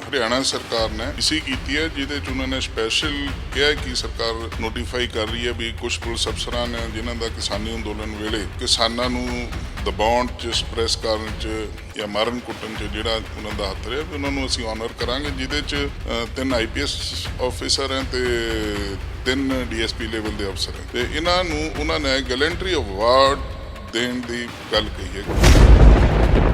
ਹਰਿਆਣਾ ਸਰਕਾਰ ਨੇ ਇਸੀ ਕੀਤੀ ਹੈ ਜਿਹਦੇ ਚ ਉਹਨਾਂ ਨੇ ਸਪੈਸ਼ਲ ਕਿਹਾ ਕਿ ਸਰਕਾਰ ਨੋਟੀਫਾਈ ਕਰ ਰਹੀ ਹੈ ਵੀ ਕੁਝ ਪੁਲਿਸ ਅਫਸਰਾਂ ਨੇ ਜਿਨ੍ਹਾਂ ਦਾ ਕਿਸਾਨੀ ਅੰਦੋਲਨ ਵੇਲੇ ਕਿਸਾਨਾਂ ਨੂੰ ਦਬਾਉਣ ਚ ਸਪਰੈਸ ਕਰਨ ਚ ਜਾਂ ਮਾਰਨ ਕੁੱਟਣ ਚ ਜਿਹੜਾ ਉਹਨਾਂ ਦਾ ਹੱਥ ਰਿਹਾ ਵੀ ਉਹਨਾਂ ਨੂੰ ਅਸੀਂ ਆਨਰ ਕਰਾਂਗੇ ਜਿਹਦੇ ਚ ਅ, ਤਿੰਨ ਆਈਪੀਐਸ ਆਫੀਸਰ ਹੈ ਤੇ ਤਿੰਨ ਡੀਐਸਪੀ ਲੈਵਲ ਦੇ ਅਫਸਰ ਹੈ। ਤੇ ਇਹਨਾਂ ਨੂੰ ਉਹਨਾਂ ਨੇ ਗੈਲੈਂਟਰੀ ਅਵਾਰਡ ਦੇਣ ਦੀ ਗੱਲ ਕਹੀ ਹੈ।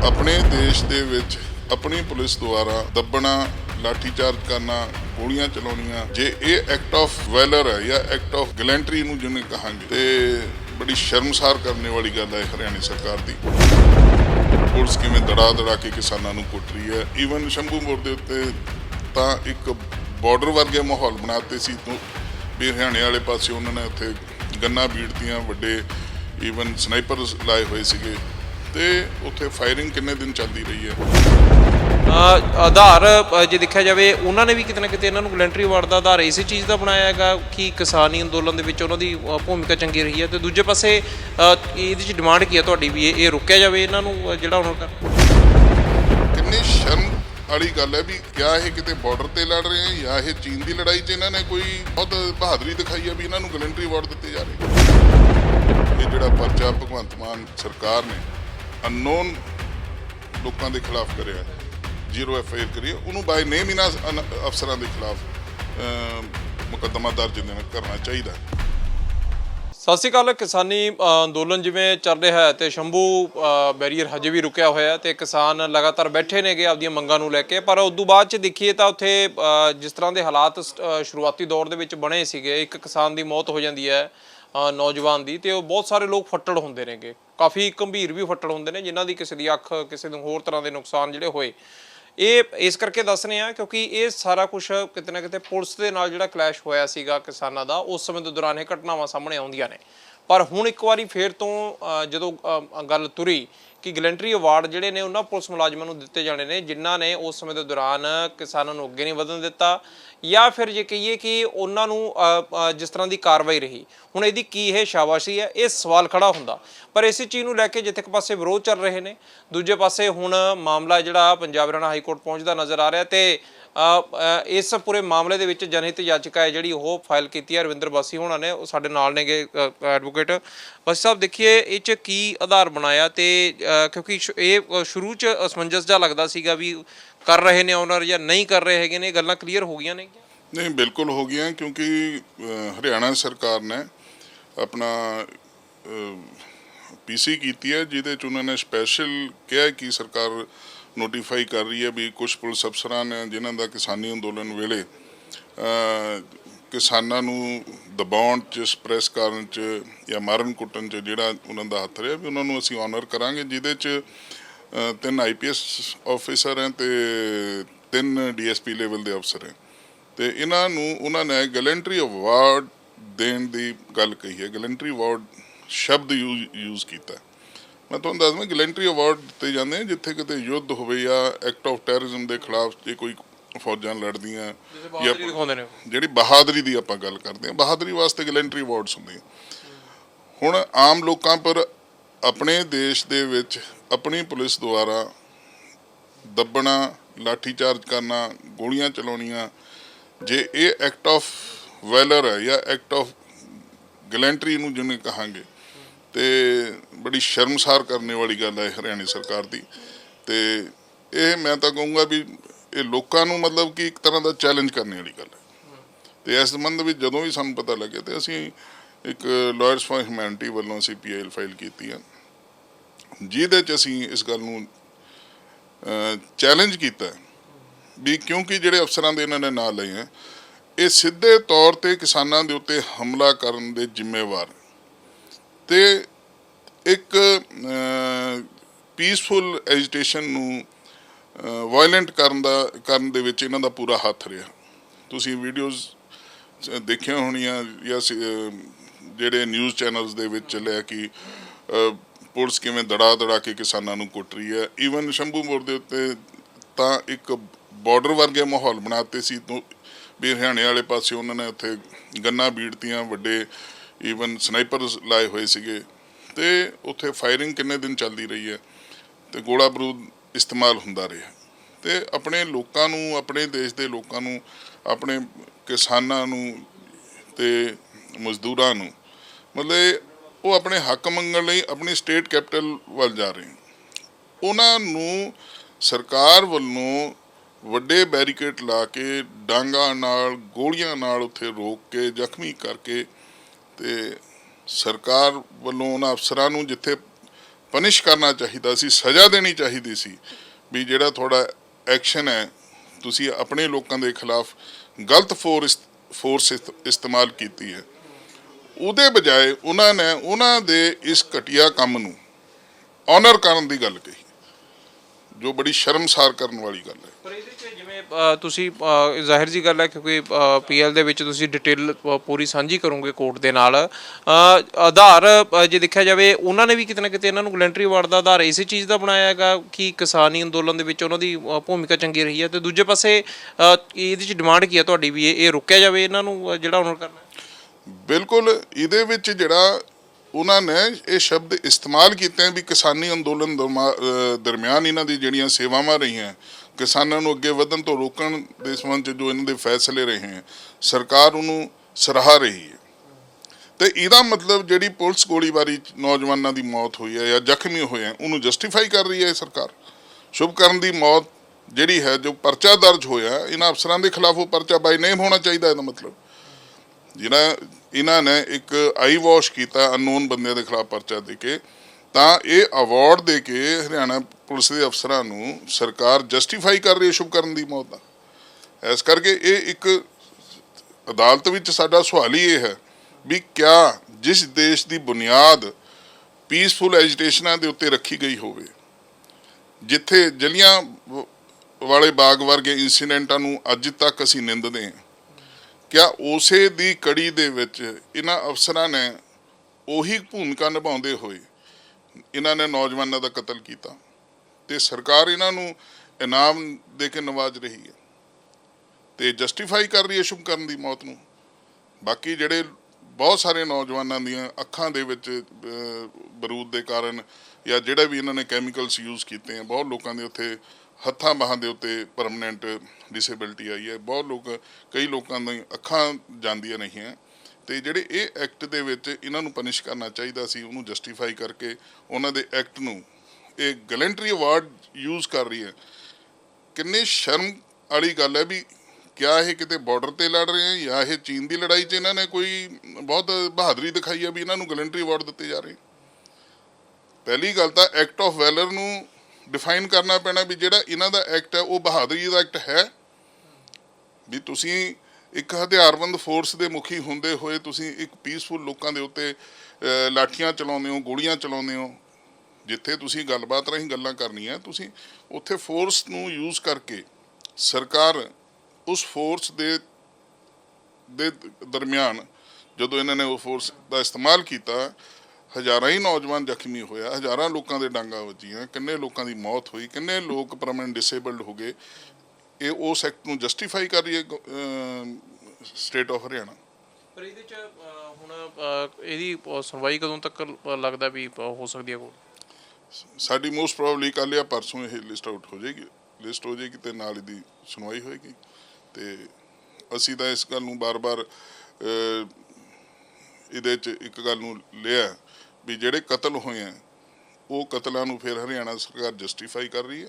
ਆਪਣੇ ਦੇਸ਼ ਦੇ ਵਿੱਚ ਆਪਣੀ ਪੁਲਿਸ ਦੁਆਰਾ ਦੱਬਣਾ ਲਾਠੀਚਾਰਜ ਕਰਨਾ ਗੋਲੀਆਂ ਚਲਾਉਣੀਆਂ, ਜੇ ਇਹ ਐਕਟ ਆਫ ਵੈਲਰ ਹੈ ਜਾਂ ਐਕਟ ਆਫ ਗਲੈਂਟਰੀ ਨੂੰ ਜਿਹਨੇ ਕਹਾਂਗੇ, ਤੇ ਬੜੀ ਸ਼ਰਮਸਾਰ ਕਰਨੇ ਵਾਲੀ ਗੱਲ ਹੈ ਹਰਿਆਣਾ ਸਰਕਾਰ ਦੀ। ਪੁਲਿਸ ਕਿਵੇਂ ਦੜਾ ਦੜਾ ਕੇ ਕਿਸਾਨਾਂ ਨੂੰ ਕੁੱਟ ਰਹੀ ਹੈ। ਈਵਨ ਸ਼ੰਭੂਪੁਰ ਦੇ ਉੱਤੇ ਤਾਂ ਇੱਕ ਬਾਰਡਰ ਵਰਗੇ ਮਾਹੌਲ ਬਣਾਤੇ ਸੀ। ਤੋਂ ਵੀ ਹਰਿਆਣੇ ਵਾਲੇ ਪਾਸੇ ਉਹਨਾਂ ਨੇ ਉੱਥੇ ਗੰਨਾ ਬੀੜਤੀਆਂ, ਵੱਡੇ ਈਵਨ ਸਨਾਈਪਰ ਲਾਏ ਹੋਏ ਸੀਗੇ। ਤੇ ਉੱਥੇ ਫਾਇਰਿੰਗ ਕਿੰਨੇ ਦਿਨ ਚੱਲਦੀ ਰਹੀ ਹੈ? ਆਧਾਰ ਜੇ ਦੇਖਿਆ ਜਾਵੇ ਉਹਨਾਂ ਨੇ ਵੀ ਕਿਤੇ ਨਾ ਕਿਤੇ ਇਹਨਾਂ ਨੂੰ ਵਲੰਟਰੀ ਅਵਾਰਡ ਦਾ ਆਧਾਰ ਇਸੇ ਚੀਜ਼ ਦਾ ਬਣਾਇਆ ਹੈਗਾ ਕਿ ਕਿਸਾਨੀ ਅੰਦੋਲਨ ਦੇ ਵਿੱਚ ਉਹਨਾਂ ਦੀ ਭੂਮਿਕਾ ਚੰਗੀ ਰਹੀ ਹੈ ਤੇ ਦੂਜੇ ਪਾਸੇ ਇਹਦੀ ਚ ਡਿਮਾਂਡ ਕੀ ਹੈ ਤੁਹਾਡੀ ਵੀ ਇਹ ਰੁਕਿਆ ਜਾਵੇ ਇਹਨਾਂ ਨੂੰ ਜਿਹੜਾ ਹੁਣ ਕਰ ਕਿੰਨੀ ਸ਼ਰਮ ਵਾਲੀ ਗੱਲ ਹੈ ਵੀ ਕਿਆ ਇਹ ਕਿਤੇ ਬਾਰਡਰ ਤੇ ਲੜ ਰਹੇ ਹੈ ਜਾਂ ਇਹ ਚੀਨ ਦੀ ਲੜਾਈ 'ਚ ਇਹਨਾਂ ਨੇ ਕੋਈ ਬਹੁਤ ਬਹਾਦਰੀ ਦਿਖਾਈ ਹੈ ਵੀ ਇਹਨਾਂ ਨੂੰ ਗਲੈਂਟਰੀ ਅਵਾਰਡ ਦਿੱਤੇ ਜਾ ਰਹੇ ਇਹ ਜਿਹੜਾ ਪਰਚਾ ਭਗਵੰਤ ਮਾਨ ਸਰਕਾਰ ਨੇ ਅਨਨੋਨ ਲੋਕਾਂ ਦੇ ਖਿਲਾਫ ਕਰਿਆ ਜ਼ੀਰੋ ਐਫ ਆਈ ਆਰ ਕਰੀ ਉਹਨੂੰ ਬਾਈ ਨੇਮ ਹੀ ਅਫਸਰਾਂ ਦੇ ਖਿਲਾਫ ਮੁਕੱਦਮਾ ਦਰਜ ਕਰਨਾ ਚਾਹੀਦਾ ਹੈ। ਸਤਿ ਸ਼੍ਰੀ ਅਕਾਲ, ਕਿਸਾਨੀ ਅੰਦੋਲਨ ਜਿਵੇਂ ਚੱਲ ਰਿਹਾ ਹੈ ਤੇ ਸ਼ੰਭੂ ਬੈਰੀਅਰ ਹਜੇ ਵੀ ਰੁਕਿਆ ਹੋਇਆ ਤੇ ਕਿਸਾਨ ਲਗਾਤਾਰ ਬੈਠੇ ਨੇਗੇ ਆਪਦੀਆਂ ਮੰਗਾਂ ਨੂੰ ਲੈ ਕੇ। ਪਰ ਉਸ ਤੋਂ ਬਾਅਦ ਚ ਦੇਖੀਏ ਤਾਂ ਉੱਥੇ ਜਿਸ ਤਰ੍ਹਾਂ ਦੇ ਹਾਲਾਤ ਸ਼ੁਰੂਆਤੀ ਦੌਰ ਦੇ ਵਿੱਚ ਬਣੇ ਸੀਗੇ, ਇੱਕ ਕਿਸਾਨ ਦੀ ਮੌਤ ਹੋ ਜਾਂਦੀ ਹੈ ਨੌਜਵਾਨ ਦੀ ਤੇ ਉਹ ਬਹੁਤ ਸਾਰੇ ਲੋਕ ਫੱਟੜ ਹੁੰਦੇ ਨੇਗੇ। ਕਾਫੀ ਗੰਭੀਰ ਵੀ ਫੱਟੜ ਹੁੰਦੇ ਨੇ, ਜਿਨ੍ਹਾਂ ਦੀ ਕਿਸੇ ਦੀ ਅੱਖ, ਕਿਸੇ ਨੂੰ ਹੋਰ ਤਰ੍ਹਾਂ ਦੇ ਨੁਕਸਾਨ ਜਿਹੜੇ ਹੋਏ। ਇਹ ਇਸ ਕਰਕੇ ਦੱਸ ਰਹੇ ਆ ਕਿਉਂਕਿ ਇਹ ਸਾਰਾ ਕੁਝ ਕਿਤੇ ਨਾ ਕਿਤੇ ਪੁਲਿਸ ਦੇ ਨਾਲ ਜਿਹੜਾ ਕਲੈਸ਼ ਹੋਇਆ ਸੀਗਾ ਕਿਸਾਨਾਂ ਦਾ, ਉਸ ਸਮੇਂ ਦੇ ਦੌਰਾਨ ਇਹ ਘਟਨਾਵਾਂ ਸਾਹਮਣੇ ਆਉਂਦੀਆਂ ਨੇ। ਪਰ ਹੁਣ ਇੱਕ ਵਾਰੀ ਫੇਰ ਤੋਂ ਜਦੋਂ ਗੱਲ ਤੁਰੀ ਕਿ ਗਲੈਂਟਰੀ ਅਵਾਰਡ ਜਿਹੜੇ ਨੇ ਉਹਨਾਂ ਪੁਲਿਸ ਮੁਲਾਜ਼ਮਾਂ ਨੂੰ ਦਿੱਤੇ ਜਾਣੇ ਨੇ, ਜਿਨ੍ਹਾਂ ਨੇ ਉਸ ਸਮੇਂ ਦੇ ਦੌਰਾਨ ਕਿਸਾਨਾਂ ਨੂੰ ਅੱਗੇ ਨਹੀਂ ਵਧਣ ਦਿੱਤਾ, ਜਾਂ ਫਿਰ ਜੇ ਕਹੀਏ ਕਿ ਉਹਨਾਂ ਨੂੰ ਜਿਸ ਤਰ੍ਹਾਂ ਦੀ ਕਾਰਵਾਈ ਰਹੀ। ਹੁਣ ਇਹਦੀ ਕੀ ਇਹ ਸ਼ਾਬਾਸ਼ੀ ਹੈ? ਇਹ ਸਵਾਲ ਖੜਾ ਹੁੰਦਾ। ਪਰ ਇਸੇ ਚੀਜ਼ ਨੂੰ ਲੈ ਕੇ ਜਿੱਥੇ ਇੱਕ ਪਾਸੇ ਵਿਰੋਧ ਚੱਲ ਰਹੇ ਨੇ, ਦੂਜੇ ਪਾਸੇ ਹੁਣ ਮਾਮਲਾ ਜਿਹੜਾ ਪੰਜਾਬ ਹਰਿਆਣਾ ਹਾਈ ਕੋਰਟ ਪਹੁੰਚਦਾ ਨਜ਼ਰ ਆ ਰਿਹਾ ਤੇ ਇਸ ਪੂਰੇ ਮਾਮਲੇ ਦੇ ਵਿੱਚ ਜਨਹਿਤ ਯਾਚਿਕਾ ਹੈ ਜਿਹੜੀ ਉਹ ਫਾਈਲ ਕੀਤੀ ਹੈ ਰਵਿੰਦਰ ਬਾਸੀ ਹੋਣਾ ਨੇ, ਉਹ ਸਾਡੇ ਨਾਲ ਨੇਗੇ ਐਡਵੋਕੇਟ ਬਾਸੀ ਸਾਹਿਬ, ਦੇਖੀਏ, ਇਹ ਚ ਕੀ ਆਧਾਰ ਬਣਾਇਆ ਤੇ ਕਿਉਂਕਿ ਇਹ ਸ਼ੁਰੂ ਚ ਅਸਮੰਜਸ ਜਿਹਾ ਲੱਗਦਾ ਸੀਗਾ ਵੀ ਕਰ ਰਹੇ ਨੇ ਓਨਰ ਜਾਂ ਨਹੀਂ ਕਰ ਰਹੇ ਹੈਗੇ ਨੇ ਗੱਲਾਂ ਕਲੀਅਰ ਹੋ ਗਈਆਂ ਨੇ? ਨਹੀਂ, ਬਿਲਕੁਲ ਹੋ ਗਈਆਂ ਕਿਉਂਕਿ ਹਰਿਆਣਾ ਸਰਕਾਰ ਨੇ ਆਪਣਾ ਪੀਸੀ ਕੀਤੀ ਹੈ, ਜਿਹਦੇ ਚ ਉਹਨਾਂ ਨੇ ਸਪੈਸ਼ਲ ਕਿਹਾ ਕਿ ਸਰਕਾਰ ਨੋਟੀਫਾਈ ਕਰ ਰਹੀ ਹੈ ਵੀ ਕੁਝ ਪੁਲਿਸ ਅਫਸਰਾਂ ਨੇ ਜਿਨ੍ਹਾਂ ਦਾ ਕਿਸਾਨੀ ਅੰਦੋਲਨ ਵੇਲੇ ਕਿਸਾਨਾਂ ਨੂੰ ਦਬਾਉਣ ਚ ਸਪਰੈਸ ਕਰਨ ਚ ਜਾਂ ਮਾਰਨ ਕੁੱਟਣ ਚ ਜਿਹੜਾ ਉਹਨਾਂ ਦਾ ਹੱਥ ਰਿਹਾ ਵੀ ਉਹਨਾਂ ਨੂੰ ਅਸੀਂ ਆਨਰ ਕਰਾਂਗੇ ਜਿਹਦੇ ਚ ਅਹ, ਤਿੰਨ ਆਈਪੀਐਸ ਆਫੀਸਰ ਹੈ ਤੇ ਤਿੰਨ ਡੀਐਸਪੀ ਲੈਵਲ ਦੇ ਅਫਸਰ ਹੈ। ਤੇ ਇਹਨਾਂ ਨੂੰ ਉਹਨਾਂ ਨੇ ਗੈਲੈਂਟਰੀ ਅਵਾਰਡ ਦੇਣ ਦੀ ਗੱਲ ਕਹੀ ਹੈ। ਗੈਲੈਂਟਰੀ ਅਵਾਰਡ ਸ਼ਬਦ ਯੂਜ਼ ਕੀਤਾ ਮੈਂ ਤੁਹਾਨੂੰ ਦੱਸਦਾ ਗੈਲੈਂਟਰੀ ਅਵਾਰਡ ਦਿੱਤੇ ਜਾਂਦੇ ਆ ਜਿੱਥੇ ਕਿਤੇ ਯੁੱਧ ਹੋਵੇ ਜਾਂ ਐਕਟ ਆਫ ਟੈਰਰਿਜ਼ਮ ਦੇ ਖਿਲਾਫ ਜੇ ਕੋਈ ਫੌਜਾਂ ਲੜਦੀਆਂ ਜਾਂ ਦਿਖਾਉਂਦੇ ਨੇ ਜਿਹੜੀ ਬਹਾਦਰੀ ਦੀ ਆਪਾਂ ਗੱਲ ਕਰਦੇ ਹਾਂ ਬਹਾਦਰੀ ਵਾਸਤੇ ਗੈਲੈਂਟਰੀ ਅਵਾਰਡਸ ਹੁੰਦੇ ਆ। ਹੁਣ ਆਮ ਲੋਕਾਂ ਪਰ ਆਪਣੇ ਦੇਸ਼ ਦੇ ਵਿੱਚ ਆਪਣੀ ਪੁਲਿਸ ਦੁਆਰਾ ਦੱਬਣਾ ਲਾਠੀਚਾਰਜ ਕਰਨਾ ਗੋਲੀਆਂ ਚਲਾਉਣੀਆਂ ਜੇ ਇਹ ਐਕਟ ਆਫ ਵੈਲਰ ਹੈ ਜਾਂ ਐਕਟ ਆਫ ਗਲੈਂਟਰੀ ਨੂੰ ਜਿਹਨੇ ਕਹਾਂਗੇ ਤੇ ਬੜੀ ਸ਼ਰਮਸਾਰ ਕਰਨੇ ਵਾਲੀ ਗੱਲ ਹੈ ਹਰਿਆਣਾ ਸਰਕਾਰ ਦੀ। ਤੇ ਇਹ ਮੈਂ ਤਾਂ ਕਹੂੰਗਾ ਵੀ ਇਹ ਲੋਕਾਂ ਨੂੰ ਮਤਲਬ ਕਿ ਇੱਕ ਤਰ੍ਹਾਂ ਦਾ ਚੈਲੰਜ ਕਰਨੇ ਵਾਲੀ ਗੱਲ ਹੈ ਤੇ ਇਸ ਸੰਬੰਧ ਵਿੱਚ ਜਦੋਂ ਵੀ ਸਾਨੂੰ ਪਤਾ ਲੱਗਿਆ ਤੇ ਅਸੀਂ ਇੱਕ ਲਾਇਰਸ ਫਾਰ ਹਿਊਮੈਨਿਟੀ ਵੱਲੋਂ ਅਸੀਂ ਪੀਆਈਐਲ ਫਾਈਲ ਕੀਤੀ ਹੈ ਜਿਹਦੇ ਚ ਅਸੀਂ ਇਸ ਗੱਲ ਨੂੰ ਚੈਲੰਜ ਕੀਤਾ ਵੀ ਕਿਉਂਕਿ ਜਿਹੜੇ ਅਫਸਰਾਂ ਦੇ ਇਹਨਾਂ ਨੇ ਨਾਂ ਲਏ ਹੈ ਇਹ ਸਿੱਧੇ ਤੌਰ ਤੇ ਕਿਸਾਨਾਂ ਦੇ ਉੱਤੇ ਹਮਲਾ ਕਰਨ ਦੇ ਜ਼ਿੰਮੇਵਾਰ ਤੇ ਇੱਕ ਪੀਸਫੁਲ ਐਜੀਟੇਸ਼ਨ ਨੂੰ ਵਾਇਲੈਂਟ ਕਰਨ ਦਾ, ਕਰਨ ਦੇ ਵਿੱਚ ਇਹਨਾਂ ਦਾ ਪੂਰਾ ਹੱਥ ਰਿਹਾ। ਤੁਸੀਂ ਵੀਡੀਓਜ਼ ਦੇਖੀਆਂ ਹੋਣੀਆਂ ਜਾਂ ਜਿਹੜੇ ਨਿਊਜ਼ ਚੈਨਲਸ ਦੇ ਵਿੱਚ ਚੱਲਿਆ ਕਿ ਪੁਲਿਸ ਕਿਵੇਂ ਦੜਾ ਦੜਾ ਕੇ ਕਿਸਾਨਾਂ ਨੂੰ ਕੁੱਟ ਰਹੀ ਹੈ। ਈਵਨ ਸ਼ੰਭੂਪੁਰ ਦੇ ਉੱਤੇ ਤਾਂ ਇੱਕ ਬਾਰਡਰ ਵਰਗੇ ਮਾਹੌਲ ਬਣਾਤੇ ਸੀ। ਤੋਂ, ਵੀ ਹਰਿਆਣੇ ਵਾਲੇ ਪਾਸੇ ਉਹਨਾਂ ਨੇ ਉੱਥੇ ਗੰਨਾ ਬੀੜਤੀਆਂ, ਵੱਡੇ ਈਵਨ ਸਨਾਈਪਰਸ ਲਾਏ ਹੋਏ ਸੀਗੇ। ਤੇ ਉੱਥੇ ਫਾਇਰਿੰਗ ਕਿੰਨੇ ਦਿਨ ਚੱਲਦੀ ਰਹੀ ਹੈ ਤੇ ਗੋਲਾ ਬਰੂਦ ਇਸਤੇਮਾਲ ਹੁੰਦਾ ਰਿਹਾ। ਤੇ ਆਪਣੇ ਲੋਕਾਂ ਨੂੰ, ਆਪਣੇ ਦੇਸ਼ ਦੇ ਲੋਕਾਂ ਨੂੰ, ਆਪਣੇ ਕਿਸਾਨਾਂ ਨੂੰ ਤੇ ਮਜ਼ਦੂਰਾਂ ਨੂੰ, ਮਤਲਬ ਉਹ ਆਪਣੇ ਹੱਕ ਮੰਗਣ ਲਈ ਆਪਣੀ ਸਟੇਟ ਕੈਪੀਟਲ ਵੱਲ ਜਾ ਰਹੇ ਉਹਨਾਂ ਨੂੰ ਸਰਕਾਰ ਵੱਲੋਂ ਵੱਡੇ ਬੈਰੀਕੇਡ ਲਾ ਕੇ ਡਾਂਗਾ ਨਾਲ, ਗੋਲੀਆਂ ਨਾਲ ਉੱਥੇ ਰੋਕ ਕੇ, ਜ਼ਖਮੀ ਕਰਕੇ ਤੇ ਸਰਕਾਰ ਵੱਲੋਂ ਉਹਨਾਂ ਅਫਸਰਾਂ ਨੂੰ ਜਿੱਥੇ ਪਨਿਸ਼ ਕਰਨਾ ਚਾਹੀਦਾ ਸੀ, ਸਜ਼ਾ ਦੇਣੀ ਚਾਹੀਦੀ ਸੀ ਵੀ ਜਿਹੜਾ ਤੁਹਾਡਾ ਐਕਸ਼ਨ ਹੈ, ਤੁਸੀਂ ਆਪਣੇ ਲੋਕਾਂ ਦੇ ਖਿਲਾਫ ਗਲਤ ਫੋਰਸ ਫੋਰਸ ਇਸਤ- ਇਸਤੇਮਾਲ ਕੀਤੀ ਹੈ। ਉਹਦੇ ਬਜਾਏ ਉਹਨਾਂ ਨੇ, ਉਹਨਾਂ ਦੇ ਇਸ ਘਟੀਆ ਕੰਮ ਨੂੰ ਆਨਰ ਕਰਨ ਦੀ ਗੱਲ ਕਹੀ। ਜੋ ਬੜੀ ਸ਼ਰਮਸਾਰ ਕਰਨ ਵਾਲੀ ਗੱਲ ਹੈ। ਪਰ ਇਹਦੇ 'ਚ ਜਿਵੇਂ ਅ, ਤੁਸੀਂ ਅ, ਜ਼ਾਹਿਰ ਜੀ ਗੱਲ ਹੈ ਕਿਉਂਕਿ ਪੀਐਲ ਦੇ ਵਿੱਚ ਤੁਸੀਂ ਡਿਟੇਲ ਪੂਰੀ ਸਾਂਝੀ ਕਰੋਗੇ ਕੋਰਟ ਦੇ ਨਾਲ। ਅ, ਆਧਾਰ ਅ, ਜੇ ਦੇਖਿਆ ਜਾਵੇ ਉਹਨਾਂ ਨੇ ਵੀ ਕਿਤੇ ਨਾ ਕਿਤੇ ਇਹਨਾਂ ਨੂੰ ਗਲੈਂਟਰੀ ਅਵਾਰਡ ਦਾ ਆਧਾਰ ਇਸੇ ਚੀਜ਼ ਦਾ ਬਣਾਇਆ ਹੈਗਾ ਕਿ ਕਿਸਾਨੀ ਅੰਦੋਲਨ ਦੇ ਵਿੱਚ ਉਹਨਾਂ ਦੀ ਅ, ਭੂਮਿਕਾ ਚੰਗੀ ਰਹੀ ਹੈ। ਤੇ ਦੂਜੇ ਪਾਸੇ ਅ, ਇਹਦੇ 'ਚ ਡਿਮਾਂਡ ਕੀ ਹੈ ਤੁਹਾਡੀ ਵੀ ਇਹ ਇਹ ਰੁਕਿਆ ਜਾਵੇ ਇਹਨਾਂ ਨੂੰ ਅ, ਜਿਹੜਾ ਆਨਰ ਕਰਨਾ ਹੈ? ਬਿਲਕੁਲ ਇਹਦੇ ਵਿੱਚ ਜਿਹੜਾ ਉਹਨਾਂ ਨੇ ਇਹ ਸ਼ਬਦ ਇਸਤੇਮਾਲ ਕੀਤੇ ਵੀ ਕਿਸਾਨੀ ਅੰਦੋਲਨ ਦਰਮਾ- ਦਰਮਿਆਨ ਇਹਨਾਂ ਦੀ ਜਿਹੜੀਆਂ ਸੇਵਾਵਾਂ ਰਹੀਆਂ, ਕਿਸਾਨਾਂ ਨੂੰ ਅੱਗੇ ਵਧਣ ਤੋਂ ਰੋਕਣ ਦੇ ਸੰਬੰਧ 'ਚ ਜੋ ਇਹਨਾਂ ਦੇ ਫੈਸਲੇ ਰਹੇ ਹੈ, ਸਰਕਾਰ ਉਹਨੂੰ ਸਰਾਹ ਰਹੀ ਹੈ। ਤੇ ਇਹਦਾ ਮਤਲਬ ਜਿਹੜੀ ਪੁਲਿਸ ਗੋਲੀਬਾਰੀ ਨੌਜਵਾਨਾਂ ਦੀ ਮੌਤ ਹੋਈ ਹੈ ਜਾਂ ਜ਼ਖਮੀ ਹੋਏ ਹੈ, ਉਹਨੂੰ ਜਸਟੀਫਾਈ ਕਰ ਰਹੀ ਹੈ ਸਰਕਾਰ। ਸ਼ੁਭਕਰਨ ਦੀ ਮੌਤ ਜਿਹੜੀ ਹੈ, ਜੋ ਪਰਚਾ ਦਰਜ ਹੋਇਆ, ਇਹਨਾਂ ਅਫਸਰਾਂ ਦੇ ਖਿਲਾਫ ਉਹ ਪਰਚਾ ਬਾਈ ਨੇਮ ਹੋਣਾ ਚਾਹੀਦਾ ਇਹਦਾ ਮਤਲਬ। ਜਿਹੜਾ ਇਹਨਾਂ ਨੇ ਇੱਕ ਆਈ ਵਾਸ਼ ਕੀਤਾ ਅਨਨੋਨ ਬੰਦਿਆਂ ਦੇ ਖਿਲਾਫ ਪਰਚਾ ਦੇ ਕੇ, ਤਾਂ ਇਹ ਅਵਾਰਡ ਦੇ ਕੇ ਹਰਿਆਣਾ ਪੁਲਿਸ ਦੇ ਅਫਸਰਾਂ ਨੂੰ ਸਰਕਾਰ ਜਸਟੀਫਾਈ ਕਰ ਰਹੀ ਹੈ ਸ਼ੁਭ ਕਰਨ ਦੀ ਮੌਤ ਦਾ। ਇਸ ਕਰਕੇ ਇਹ ਇੱਕ ਅਦਾਲਤ ਵਿੱਚ ਸਾਡਾ ਸਵਾਲ ਹੀ ਇਹ ਹੈ ਵੀ ਕਿਆ ਜਿਸ ਦੇਸ਼ ਦੀ ਬੁਨਿਆਦ ਪੀਸਫੁਲ ਐਜੀਟੇਸ਼ਨਾਂ ਦੇ ਉੱਤੇ ਰੱਖੀ ਗਈ ਹੋਵੇ, ਜਿੱਥੇ ਜਲੀਆਂ ਵਾਲੇ ਬਾਗ ਵਰਗੇ ਇਨਸੀਡੈਂਟਾਂ ਨੂੰ ਅੱਜ ਤੱਕ ਅਸੀਂ ਨਿੰਦਦੇ ਹਾਂ। ਕਿਆ ਉਸੇ ਦੀ ਕੜੀ ਦੇ ਵਿੱਚ ਇਹਨਾਂ ਅਫਸਰਾਂ ਨੇ ਉਹੀ ਭੂਮਿਕਾ ਨਿਭਾਉਂਦੇ ਹੋਏ ਇਹਨਾਂ ਨੇ ਨੌਜਵਾਨਾਂ ਦਾ ਕਤਲ ਕੀਤਾ ਤੇ ਸਰਕਾਰ ਇਹਨਾਂ ਨੂੰ ਇਨਾਮ ਦੇ ਕੇ ਨਵਾਜ ਰਹੀ ਹੈ ਤੇ ਜਸਟੀਫਾਈ ਕਰ ਰਹੀ ਹੈ ਸ਼ੁਭ ਕਰਨ ਦੀ ਮੌਤ ਨੂੰ। ਬਾਕੀ ਜਿਹੜੇ ਬਹੁਤ ਸਾਰੇ ਨੌਜਵਾਨਾਂ ਦੀਆਂ ਅੱਖਾਂ ਦੇ ਵਿੱਚ ਅਹ, ਬਰੂਦ ਦੇ ਕਾਰਨ ਜਾਂ ਜਿਹੜਾ ਵੀ ਇਹਨਾਂ ਨੇ ਕੈਮੀਕਲਸ ਯੂਜ਼ ਕੀਤੇ ਆ ਬਹੁਤ ਲੋਕਾਂ ਦੇ ਉੱਥੇ ਹੱਥਾਂ ਬਾਹਾਂ ਦੇ ਉੱਤੇ ਪਰਮਨੈਂਟ ਡਿਸੇਬਿਲਟੀ ਆਈ ਹੈ। ਬਹੁਤ ਲੋਕ, ਕਈ ਲੋਕਾਂ ਦੀ ਅੱਖਾਂ ਜਾਂਦੀਆਂ ਨਹੀਂ ਹੈ ਤੇ ਜਿਹੜੇ ਇਹ ਐਕਟ ਦੇ ਵਿੱਚ ਇਹਨਾਂ ਨੂੰ ਪਨਿਸ਼ ਕਰਨਾ ਚਾਹੀਦਾ ਸੀ, ਉਹਨੂੰ ਜਸਟੀਫਾਈ ਕਰਕੇ ਉਹਨਾਂ ਦੇ ਐਕਟ ਨੂੰ ਇਹ ਗਲੈਂਟਰੀ ਅਵਾਰਡ ਯੂਜ਼ ਕਰ ਰਹੀ ਹੈ। ਕਿੰਨੇ ਸ਼ਰਮ ਵਾਲੀ ਗੱਲ ਹੈ ਵੀ ਕਿਆ ਇਹ ਕਿਤੇ ਬਾਰਡਰ ਤੇ ਲੜ ਰਹੇ ਹੈ ਜਾਂ ਇਹ ਚੀਨ ਦੀ ਲੜਾਈ 'ਚ ਇਹਨਾਂ ਨੇ ਕੋਈ ਬਹੁਤ ਬਹਾਦਰੀ ਦਿਖਾਈ ਹੈ ਵੀ ਇਹਨਾਂ ਨੂੰ ਗਲੈਂਟਰੀ ਅਵਾਰਡ ਦਿੱਤੇ ਜਾ ਰਹੇ ਪਹਿਲੀ ਗੱਲ ਤਾਂ ਐਕਟ ਆਫ ਵੈਲਰ ਨੂੰ ਡਿਫਾਈਨ ਕਰਨਾ ਪੈਣਾ ਵੀ ਜਿਹੜਾ ਇਹਨਾਂ ਦਾ ਐਕਟ ਹੈ, ਉਹ ਬਹਾਦਰੀ ਦਾ ਐਕਟ ਹੈ। ਵੀ ਤੁਸੀਂ ਇੱਕ ਹਥਿਆਰਬੰਦ ਫੋਰਸ ਦੇ ਮੁਖੀ ਹੁੰਦੇ ਹੋਏ ਤੁਸੀਂ ਇੱਕ ਪੀਸਫੁਲ ਲੋਕਾਂ ਦੇ ਉੱਤੇ ਲਾਠੀਆਂ ਚਲਾਉਂਦੇ ਹੋ, ਗੋਲੀਆਂ ਚਲਾਉਂਦੇ ਹੋ, ਜਿੱਥੇ ਤੁਸੀਂ ਗੱਲਬਾਤ ਰਾਹੀਂ ਗੱਲਾਂ ਕਰਨੀਆਂ, ਤੁਸੀਂ ਉੱਥੇ ਫੋਰਸ ਨੂੰ ਯੂਜ਼ ਕਰਕੇ ਸਰਕਾਰ ਉਸ ਫੋਰਸ ਦੇ ਦੇ ਦਰਮਿਆਨ ਜਦੋਂ ਇਹਨਾਂ ਨੇ ਉਹ ਫੋਰਸ ਦਾ ਇਸਤੇਮਾਲ ਕੀਤਾ ਹਜ਼ਾਰਾਂ ਹੀ ਨੌਜਵਾਨ ਜ਼ਖਮੀ ਹੋਇਆ ਹਜ਼ਾਰਾਂ ਲੋਕਾਂ ਦੇ ਡਾਂਗਾ ਵੱਜੀਆਂ ਕਿੰਨੇ ਲੋਕਾਂ ਦੀ ਮੌਤ ਹੋਈ ਕਿੰਨੇ ਲੋਕ ਪਰਮਨੈਂਟ ਡਿਸੇਬਲਡ ਹੋ ਗਏ। ਇਹ ਉਸ ਐਕਟ ਨੂੰ ਜਸਟੀਫਾਈ ਕਰ ਰਹੀ ਹੈ ਸਟੇਟ ਆਫ ਹਰਿਆਣਾ। ਪਰ ਇਹਦੇ 'ਚ ਹੁਣ ਇਹਦੀ ਸੁਣਵਾਈ ਕਦੋਂ ਤੱਕ ਲੱਗਦਾ ਵੀ ਹੋ ਸਕਦੀ ਹੈ ਕੋਲ ਸਾਡੀ ਮੋਸਟ ਪ੍ਰੋਬਬਲੀ ਕੱਲ੍ਹ ਜਾਂ ਪਰਸੋਂ ਇਹ ਲਿਸਟ ਆਊਟ ਹੋ ਜਾਏਗੀ। ਲਿਸਟ ਹੋ ਜਾਏਗੀ ਤੇ ਨਾਲ ਇਹਦੀ ਸੁਣਵਾਈ ਹੋਏਗੀ। ਤੇ ਅਸੀਂ ਤਾਂ ਇਸ ਗੱਲ ਨੂੰ ਬਾਰ-ਬਾਰ ਇਹਦੇ 'ਚ ਇੱਕ ਗੱਲ ਨੂੰ ਲਿਆ। ਵੀ ਜਿਹੜੇ ਕਤਲ ਹੋਏ ਆ, ਉਹ ਕਤਲਾਂ ਨੂੰ ਫਿਰ ਹਰਿਆਣਾ ਸਰਕਾਰ ਜਸਟੀਫਾਈ ਕਰ ਰਹੀ ਹੈ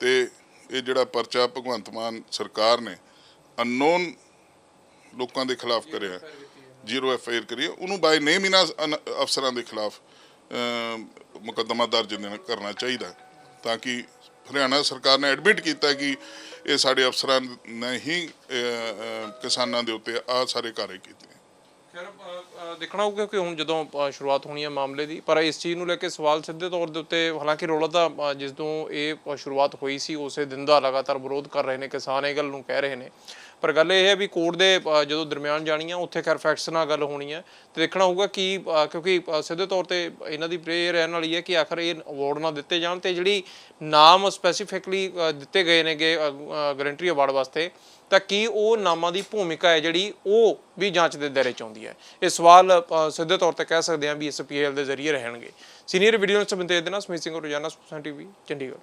ਤੇ ਇਹ ਜਿਹੜਾ ਪਰਚਾ ਭਗਵੰਤ ਮਾਨ ਸਰਕਾਰ ਨੇ ਅਨਨੋਨ ਲੋਕਾਂ ਦੇ ਖਿਲਾਫ ਕਰਿਆ, ਜ਼ੀਰੋ ਐਫ ਆਈ ਆਰ ਕਰੀ ਉਹਨੂੰ ਬਾਈ ਨੇਮ ਇਹਨਾਂ ਅਨ- ਅਫਸਰਾਂ ਦੇ ਖਿਲਾਫ ਮੁਕੱਦਮਾ ਦਰਜ ਕਰਨਾ ਚਾਹੀਦਾ ਤਾਂ ਕਿ ਹਰਿਆਣਾ ਸਰਕਾਰ ਨੇ ਐਡਮਿਟ ਕੀਤਾ ਕਿ ਇਹ ਸਾਡੇ ਅਫਸਰਾਂ ਨੇ ਹੀ ਕਿਸਾਨਾਂ ਦੇ ਉੱਤੇ ਆ ਸਾਰੇ ਕਾਰੇ ਕੀਤੇ ਖੈਰ ਦੇਖਣਾ ਹੋਊਗਾ ਕਿ ਹੁਣ ਜਦੋਂ ਅ, ਸ਼ੁਰੂਆਤ ਹੋਣੀ ਹੈ ਮਾਮਲੇ ਦੀ ਪਰ ਇਸ ਚੀਜ਼ ਨੂੰ ਲੈ ਕੇ ਸਵਾਲ ਸਿੱਧੇ ਤੌਰ ਦੇ ਉੱਤੇ ਹਾਲਾਂਕਿ ਰੌਲਾ ਤਾਂ ਅ, ਜਿਸ ਤੋਂ ਇਹ ਅ, ਸ਼ੁਰੂਆਤ ਹੋਈ ਸੀ ਉਸੇ ਦਿਨ ਦਾ ਲਗਾਤਾਰ ਵਿਰੋਧ ਕਰ ਰਹੇ ਨੇ ਕਿਸਾਨ ਇਹ ਗੱਲ ਨੂੰ ਕਹਿ ਰਹੇ ਨੇ। ਪਰ ਗੱਲ ਇਹ ਹੈ ਵੀ ਕੋਰਟ ਦੇ ਅ, ਜਦੋਂ ਦਰਮਿਆਨ ਜਾਣੀ ਆ ਉੱਥੇ ਖੈਰ ਫੈਕਟਸ ਨਾਲ ਗੱਲ ਹੋਣੀ ਹੈ। ਤੇ ਦੇਖਣਾ ਹੋਊਗਾ ਕਿ ਅ, ਕਿਉਂਕਿ ਅ, ਸਿੱਧੇ ਤੌਰ ਤੇ ਇਹਨਾਂ ਦੀ ਪ੍ਰੇਅਰ ਰਹਿਣ ਵਾਲੀ ਹੈ ਕਿ ਆਖਰ ਇਹ ਅਵਾਰਡ ਨਾ ਦਿੱਤੇ ਜਾਣ ਤੇ ਜਿਹੜੀ ਨਾਮ ਸਪੈਸੀਫਿਕਲੀ ਦਿੱਤੇ ਗਏ ਨੇਗੇ ਗਰੰਟਰੀ ਅਵਾਰਡ ਵਾਸਤੇ ਤਾਂ ਕੀ ਉਹ ਨਾਮਾਂ ਦੀ ਭੂਮਿਕਾ ਹੈ ਜਿਹੜੀ ਉਹ ਵੀ ਜਾਂਚ ਦੇ ਦਾਇਰੇ ਚ ਆਉਂਦੀ ਹੈ? ਇਹ ਸਵਾਲ ਸਿੱਧੇ ਤੌਰ ਤੇ ਕਹਿ ਸਕਦੇ ਹਾਂ ਵੀ ਇਸ ਪੀਐਲ ਦੇ ਜ਼ਰੀਏ ਰਹਿਣਗੇ। ਸੀਨੀਅਰ ਵੀਡੀਓ ਨੂੰ ਸਬੰਧਿਤ ਦੇਣਾ ਸਮੀਤ ਸਿੰਘ ਰੋਜ਼ਾਨਾ ਸੁਪਸਨ ਟੀਵੀ, ਚੰਡੀਗੜ੍ਹ।